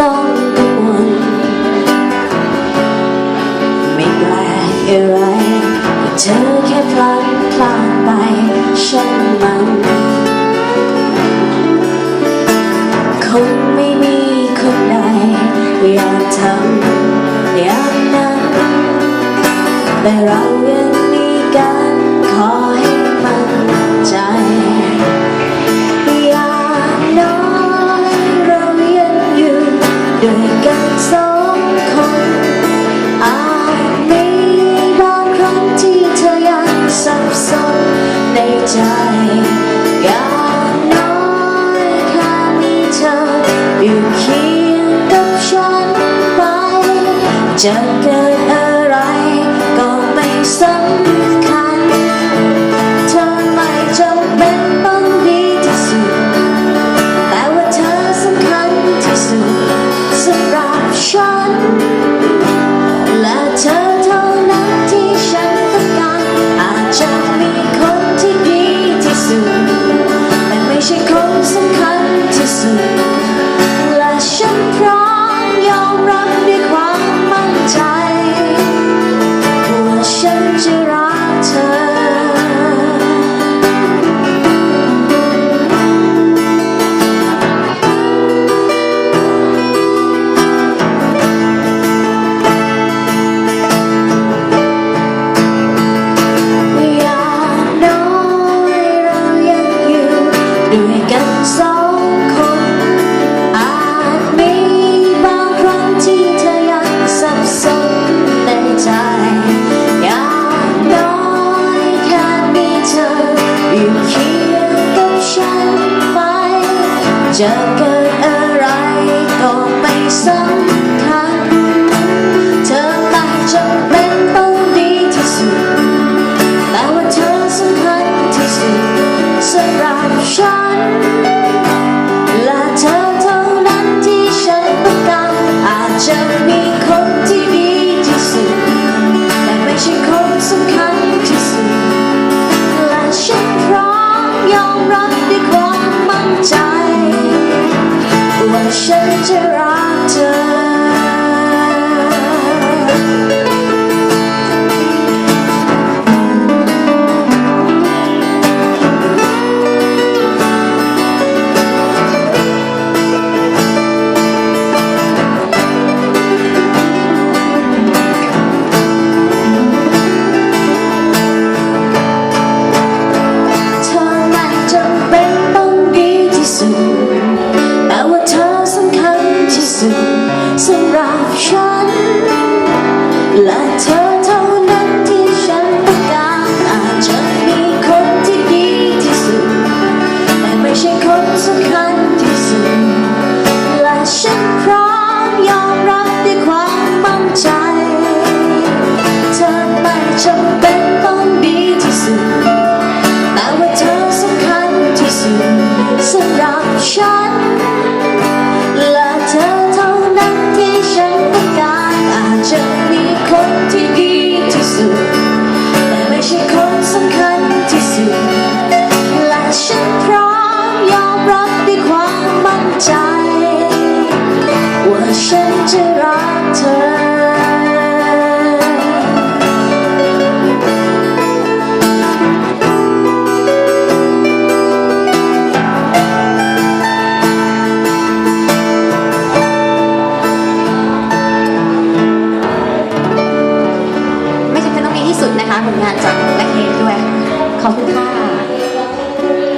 ต้องกังวลไม่แปลกอะไรเธอแค่พลัดพลาดไปช่างมันคงไม่มีคนใดอยากทำอย่างนั้นแต่เรายังมีกัน ด้วยกันสองคนอาจมีบางครั้งที่เธอยังสับสนในใจอยางน้อยแค่มีเธออยู่เคียงกับฉันไปจะเกิดอะไรก็ไม่สำคัญ และเธอเท่านั้นที่ฉันต้องการอาจจะมีคนที่ดีที่สุด แต่ไม่ใช่คนสำคัญที่สุด และฉันพร้อมยอมรับด้วยความมั่นใจ เธอไม่จำเป็นต้องดีที่สุด แต่ว่าเธอสำคัญที่สุดสำหรับฉัน และเธอเท่านั้นที่ฉันต้องการอาจจะ คนที่ดีที่สุด แต่ไม่ใช่คนสำคัญที่สุด และฉันพร้อมยอมรับด้วยความมั่นใจ ว่าฉันจะรักเธอ